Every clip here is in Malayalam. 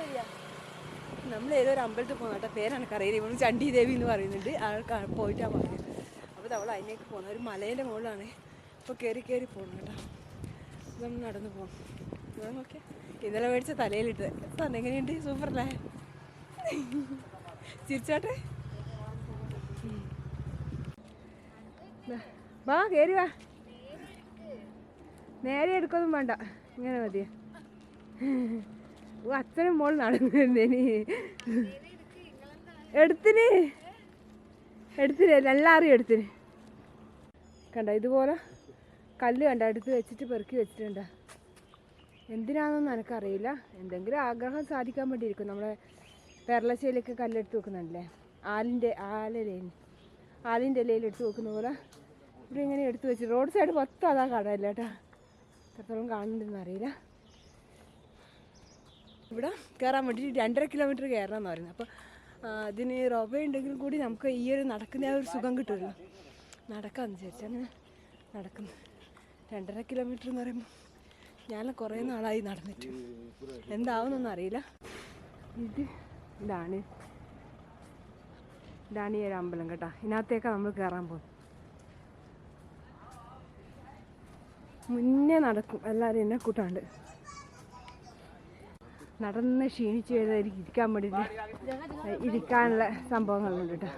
വരിക നമ്മൾ ഏതോ ഒരു അമ്പലത്തിൽ പോകുന്ന കേട്ടോ പേര് എനിക്കറിയില്ല ഇവൾ ചണ്ഡി ദേവി എന്ന് പറയുന്നുണ്ട്. ആൾ പോയിട്ടാണ് പറയുന്നത് അപ്പോൾ നമ്മൾ അതിനേക്ക് പോകുന്ന ഒരു മലേന്റെ മുകളിലാണ് അപ്പോൾ കയറി കയറി പോകണം കേട്ടോ. നമ്മൾ നടന്ന് പോകണം ഇവിടെ നോക്കിയാൽ ഇന്നലെ മേടിച്ച തലയിലിട്ട് തന്നെ എങ്ങനെയുണ്ട്? സൂപ്പറല്ലേ? ചിരിച്ചാട്ടെ. വാ കയറി വാ. നേരെ എടുക്കൊന്നും വേണ്ട. ഇങ്ങനെ മതിയാ. അച്ഛനും മോൾ നടന്നിരുന്നേനി. എടുത്തിന്. എടുത്തിന് എല്ലാവരും എടുത്തിന്. കണ്ട ഇതുപോലെ കല്ല് കണ്ട എടുത്ത് വെച്ചിട്ട് പെറുക്കി വെച്ചിട്ടുണ്ട്. എന്തിനാണെന്നൊന്നും എനിക്കറിയില്ല എന്തെങ്കിലും ആഗ്രഹം സാധിക്കാൻ വേണ്ടിയിരിക്കും. നമ്മളെ പെരളശ്ശേരിയൊക്കെ കല്ലെടുത്ത് വെക്കുന്നുണ്ടല്ലേ? ആലിന്റെ ആലലയിൽ ആലിന്റെ ഇലയിൽ എടുത്ത് വെക്കുന്ന പോലെ ഇവിടെ ഇങ്ങനെ എടുത്ത് വെച്ച്. റോഡ് സൈഡ് മൊത്തം അതാ കടയല്ല കേട്ടോ. എത്രത്തോളം കാണുന്നുണ്ടെന്ന് അറിയില്ല. ഇവിടെ കയറാൻ വേണ്ടിയിട്ട് രണ്ടര കിലോമീറ്റർ കയറണം എന്ന് പറയുന്നത് അപ്പോൾ അതിന് റോബ ഉണ്ടെങ്കിൽ കൂടി നമുക്ക് ഈ ഒരു നടക്കുന്ന ഒരു സുഖം കിട്ടുമല്ലോ നടക്കാമെന്ന് വിചാരിച്ചാൽ നടക്കുന്നത് രണ്ടര കിലോമീറ്റർ എന്ന് പറയുമ്പോൾ ഞാൻ കുറേ നാളായി നടന്നിട്ട്. എന്താവുന്നൊന്നും അറിയില്ല. ഇത് ഇതാണ്. ഇതാണ് ഈ ഒരു അമ്പലം കേട്ടോ. ഇതിനകത്തേക്കാണ് നമ്മൾ കയറാൻ പോകും മുന്നേ നടക്കും. എല്ലാവരും എന്നെ കൂട്ടാണ്ട്. നടന്ന് ക്ഷീണിച്ച് വരുന്നവർക്ക് ഇരിക്കാൻ വേണ്ടിയിട്ട് ഇരിക്കാനുള്ള സംഭവങ്ങളുണ്ട് കേട്ടോ.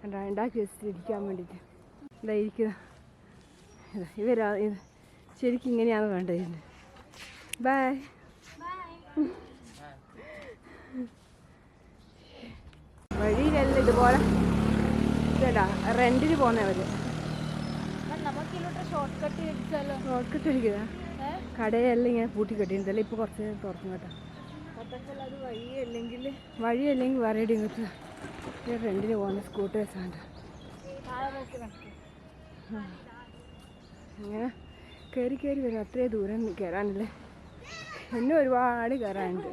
കണ്ടോ ഉണ്ടാക്കി വെച്ചിട്ട് ഇരിക്കാൻ വേണ്ടിയിട്ട് ഇതാ ഇരിക്കുന്ന. ഇവരാ ഇത് ശരിക്കും ഇങ്ങനെയാണ് വേണ്ടത് ഇതിന് ബായ് വഴിയിലല്ല ഇതുപോലെ. ഇതേടാ റെന്റിന് പോകുന്നവർ ഷോർട്ട് കട്ട് ഷോർട്ട് കട്ട് അടിക്കുക കടയെല്ലാം ഇങ്ങനെ പൂട്ടി കെട്ടിയിട്ടില്ല ഇപ്പൊ കുറച്ച് തുറക്കും കേട്ടോ. അത് വഴിയല്ലെങ്കിൽ വഴിയല്ലെങ്കിൽ വേറെ എവിടെയും റെന്റിന് പോകുന്ന സ്കൂട്ടേഴ്സാണ് അങ്ങനെ കയറി കയറി വരും. അത്രയും ദൂരം കയറാനല്ലേ? എന്നെ ഒരുപാട് കയറാനുണ്ട്.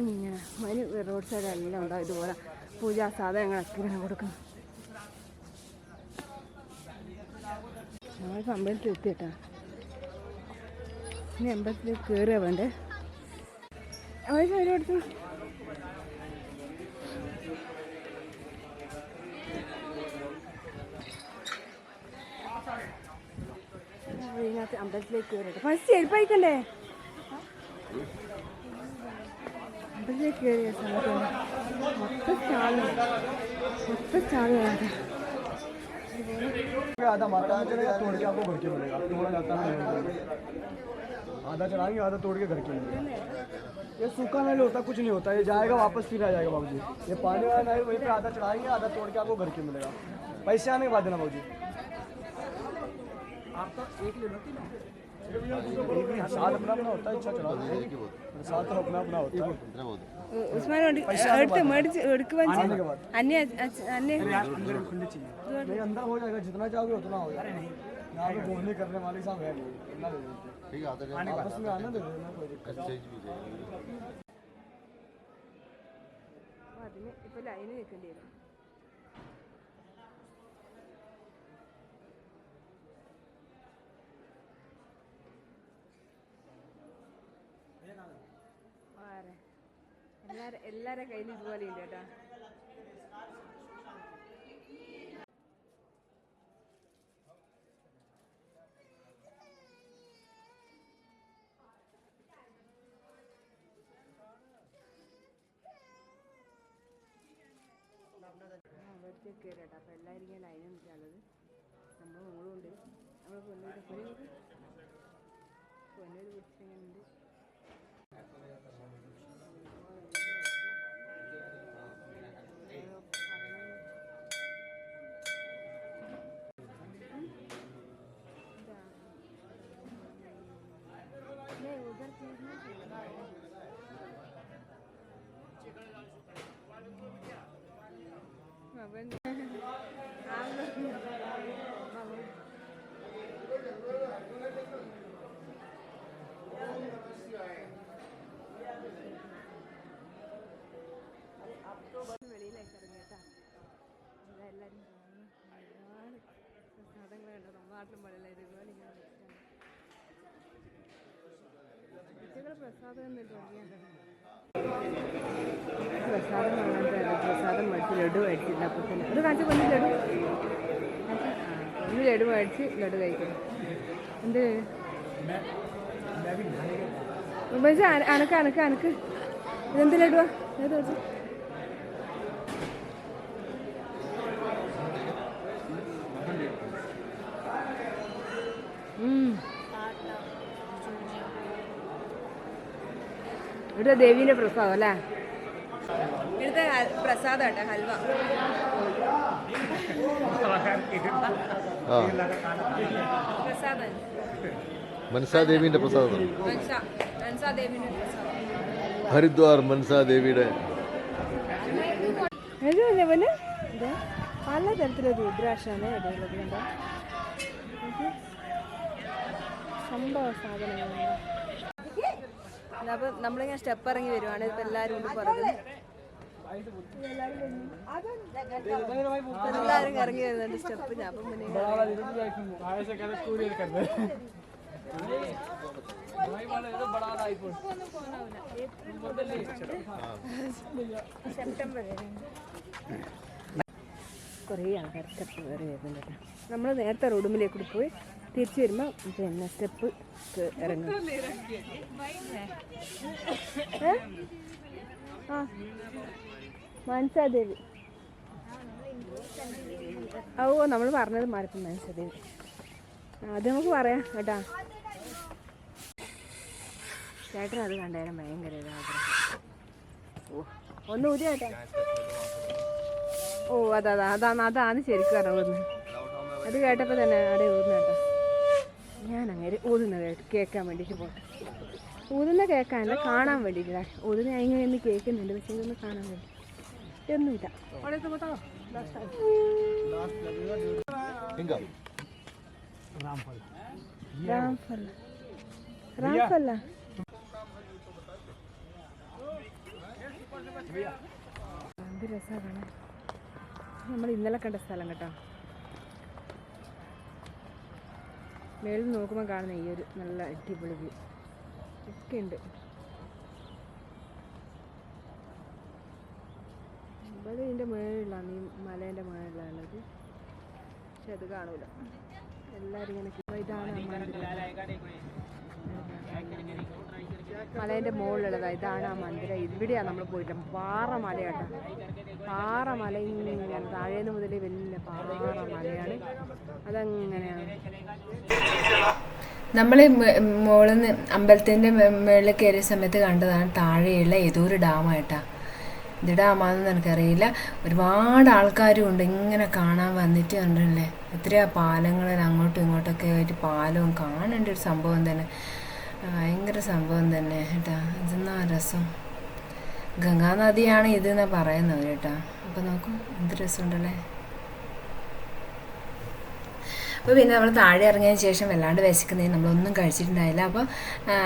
ഇങ്ങനെ മനി റോഡ് സൈഡ് എല്ലാം ഉണ്ടാവും ഇതുപോലെ പൂജാ സാധനങ്ങളൊക്കെ ഇങ്ങനെ കൊടുക്കുന്നു. ഞങ്ങൾ അമ്പലത്തിൽ എത്തിയിട്ടാ. ഇനി അമ്പലത്തിൽ കയറുക വേണ്ടേ? അവർ അവരെടുത്തു അമ്പലത്തിലേക്ക് കയറിയിട്ട് ഫസ്റ്റ് ചെരുപ്പഴിക്കണ്ടേ അമ്പലത്തിലേക്ക് കയറിയ സമയത്താണ് മൊത്തം സ്റ്റാള് മൊത്തം സ്റ്റാള് വേണ്ട आधा माता चढ़ेगा तोड़ के आपको घर के मिलेगा तोड़ा जाता है आधा चढ़ाएंगे आधा तोड़ के घर के मिलेगा ये सूखा नहीं होता कुछ नहीं होता ये जाएगा वापस फिर आ जाएगा बाबूजी ये पानी वाला नहीं वहीं पे आधा चढ़ाएंगे आधा तोड़ के आपको घर के मिलेगा पैसे आने के बाद देना बाबूजी आपका एक ले लो साथ अपना अपना होता है इच्छा चढ़ा दो साथ तो अपना अपना होता है ഉസ്മാൻ എടുത്ത് മേടിച്ച് എടുക്കുവാൻ आने के बाद അന്യ അച്ഛ- അന്യ नहीं अंदर हो जाएगा जितना चाहोगे उतना हो जाएगा यहाँ पे बोलने करने वाले सब है नहीं इतना दे देते हैं। आपस में आना दे देना कोई दिक्कत नहीं। അതിന് ഇപ്പൊ ലൈന് നിൽക്കേണ്ടി വരും എല്ലാരെ എല്ലാരെ കയ്യിലും ഇതുപോലെ ഉണ്ട് കേട്ടാ. അവിടത്തേക്ക് കയറി കേട്ടോ നമ്മൾ മോളും ഉണ്ട്. നമ്മൾ പൊന്നൂര് പൊന്നൂര് പൊന്നൂര് പിടിച്ചിങ്ങനെ ഉണ്ട് അവൻ വെളിയിലേക്ക് ഇറങ്ങി കേട്ടാ ഇവിടെ എല്ലാവരും ഒരുപാട് പ്രസാദങ്ങൾ കണ്ടോ നാട്ടിലും പോലെയല്ല ഇതുപോലെ ഇങ്ങനെ കുട്ടികൾ പ്രസാദം എന്നിട്ട് പ്രസാദം വാങ്ങാൻ പ്രസാദം മേടിച്ച് ലഡു മേടിച്ചില്ല അപ്പോൾ ഒരു കാണിച്ച പൊന്നു ലഡു? ഒന്ന് ലഡു മേടിച്ച് ലഡു കഴിക്കണം എന്ത്? അനക്ക് അനക്ക് അനക്ക്. ഇതെന്ത് ലഡുവാ? ഏത് ഇവിടെ ദേവീന്റെ പ്രസാദം അല്ലേ? ഇവിടുത്തെ പ്രസാദം കേട്ടോ ഹൽവ. ആ. പ്രസാദം. ഹരിദ്വാർ മനസാദേവിയുടെ പലതരത്തിലുള്ള രുദ്രാക്ഷാണ് ഇടയുള്ളത് കണ്ടോ? ഇത് സംഭവ സാധനങ്ങളാണ്. അപ്പോൾ നമ്മളിങ്ങനെ സ്റ്റെപ്പ് ഇറങ്ങി വരുവാണ്. ഇപ്പം എല്ലാവരും കൊണ്ട് പുറകിൽ എല്ലാവരും ഇറങ്ങി വരുന്നുണ്ട് സ്റ്റെപ്പ് ഞാൻ അപ്പം പിന്നെ സെപ്റ്റംബർ കുറേ ആൾക്കാർ സ്റ്റെപ്പ് കയറി വരുന്നുണ്ട് നമ്മൾ നേരത്തെ റോഡുമ്പിലേക്ക് കൂടി പോയി തിരിച്ചു വരുമ്പോൾ പിന്നെ സ്റ്റെപ്പ് ഇറങ്ങും? ആ. മനസാദേവി ഓ നമ്മൾ പറഞ്ഞത് മാറിപ്പം മനസ്സാദേവി അത് നമുക്ക് പറയാം കേട്ടാ. ചേട്ടൻ അത് ഭയങ്കര ഒരു ആഗ്രഹം. ഓ ഒന്ന് ഊരി കേട്ടാ. ഓ അതാ അതാ അതാണ് അതാണ് ശരിക്കും അറിവുന്നത് അത് കേട്ടപ്പോൾ തന്നെ അവിടെ ഊതുന്നേട്ടാ ഞാൻ അങ്ങനെ ഊതുന്ന കേട്ട് കേൾക്കാൻ വേണ്ടിയിട്ട് പോട്ടെ ഊതുന്ന കേൾക്കാനല്ല കാണാൻ വേണ്ടിട്ട് ഊതുന്ന ഞാൻ ഇങ്ങനെ ഒന്ന് കേൾക്കുന്നുണ്ട് പക്ഷേ ഇതൊന്ന് കാണാൻ വേണ്ടി. ഒന്നുമില്ല എന്ത് രസമാണ് നമ്മൾ ഇന്നലെ കണ്ട സ്ഥലം കേട്ടോ. മേളിൽ നോക്കുമ്പോൾ കാണുന്ന ഈ ഒരു നല്ല അടിപൊളി വ്യൂ. ഒക്കെ ഉണ്ട്. ഇതിന്റെ മേളിലാണ് ഈ മലേന്റെ മേളിലാണുള്ളത് പക്ഷെ അത് കാണൂല. എല്ലാവരും ഇങ്ങനെ ഇതാണ് മലേന്റെ മുകളിലുള്ളത്. ഇതാണ് ആ മന്ദിരം. ഇവിടെയാണ് നമ്മൾ പോയിട്ട് പാറമല മലയാട്ടോ പാറമല ഇങ്ങനെ താഴേന്ന് മുതൽ വലിയ പാറമലയാണ് അതങ്ങനെയാണ്. നമ്മൾ മുകളിൽ നിന്ന് അമ്പലത്തിന്റെ മുകളിൽ കയറിയ സമയത്ത് കണ്ടതാണ് താഴെയുള്ള ഏതോ ഒരു ഡാമായിട്ടാ. ഇത് ഡാമാണെന്ന് എനിക്കറിയില്ല. ഒരുപാട് ആൾക്കാരും ഉണ്ട്. ഇങ്ങനെ കാണാൻ വന്നിട്ട് കണ്ടല്ലേ എത്രയാ പാലങ്ങളിൽ അങ്ങോട്ടും ഇങ്ങോട്ടൊക്കെ ആയിട്ട് പാലവും കാണേണ്ട ഒരു സംഭവം തന്നെ. ആ, ഭയങ്കര സംഭവം തന്നെ കേട്ടാ. ഇതെന്നാ രസം? ഗംഗാനദിയാണ് ഇത് എന്നാ പറയുന്നത് കേട്ടാ. അപ്പം നോക്കൂ എന്ത് രസമുണ്ടല്ലേ? അപ്പോൾ പിന്നെ നമ്മൾ താഴെ ഇറങ്ങിയതിന് ശേഷം വല്ലാണ്ട് വിശക്കുന്നതിന് നമ്മളൊന്നും കഴിച്ചിട്ടുണ്ടായില്ല. അപ്പോൾ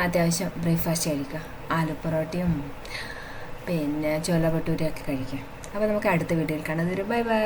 അത്യാവശ്യം ബ്രേക്ക്ഫാസ്റ്റ് കഴിക്കുക ആലു പൊറോട്ടയും പിന്നെ ചോല ഭട്ടൂരിയൊക്കെ കഴിക്കാം. അപ്പോൾ നമുക്ക് അടുത്ത വീഡിയോയിൽ കാണാം. Bye bye.